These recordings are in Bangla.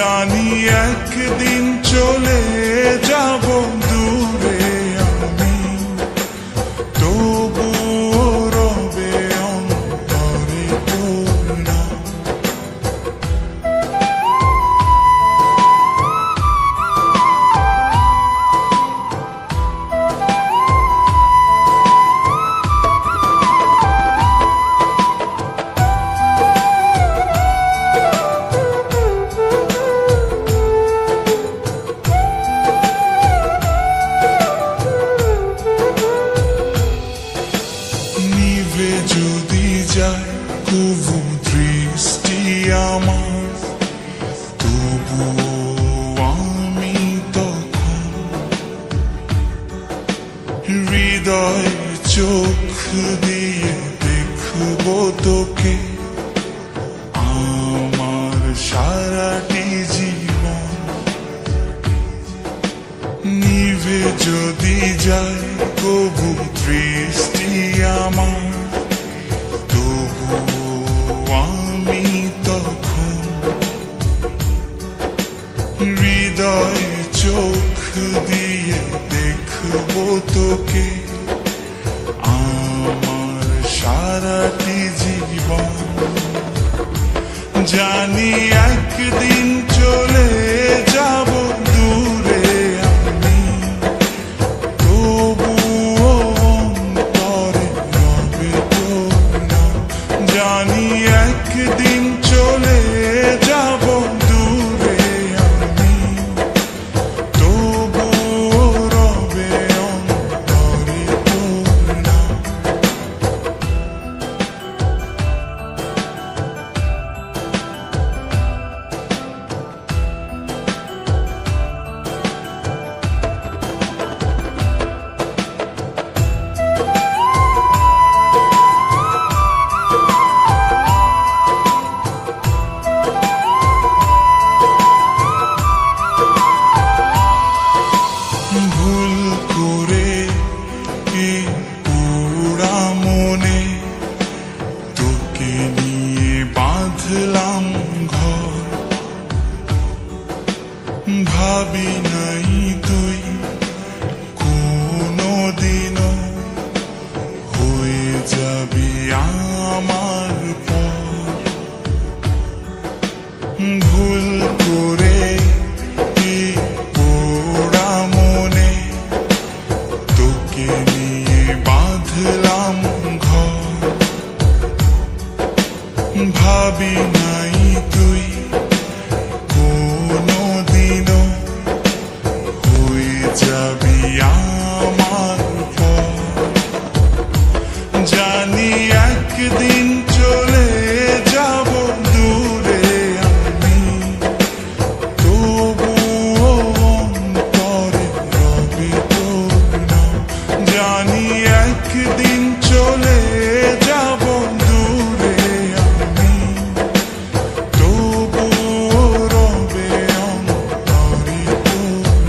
জানি একদিন চলে যাব দূরে আমি। তবুও দৃষ্টি আমার। তবু আমি তখন হৃদয় চোখ দিয়ে দেখব তোকে। আমার সারাটি জীবন জানি একদিন একদিন চলে বাঁধলাম ঘর ভাবি একদিন চলে যাব দূরে আমি তবুও অন্তরে রবে তোর। জানি একদিন চলে যাব দূরে আমি তবুও রবে অন্তরে তোর।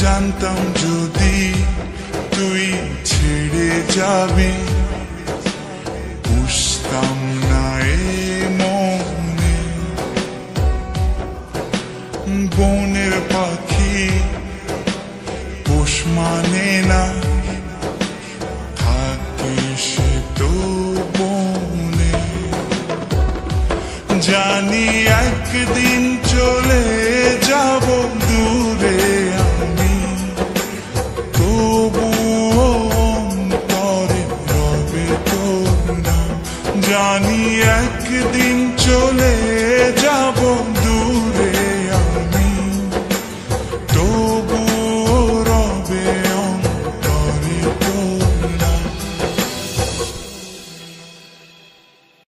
জানতাম যদি তুই ছেড়ে যাবি জানি একদিন চলে যাব।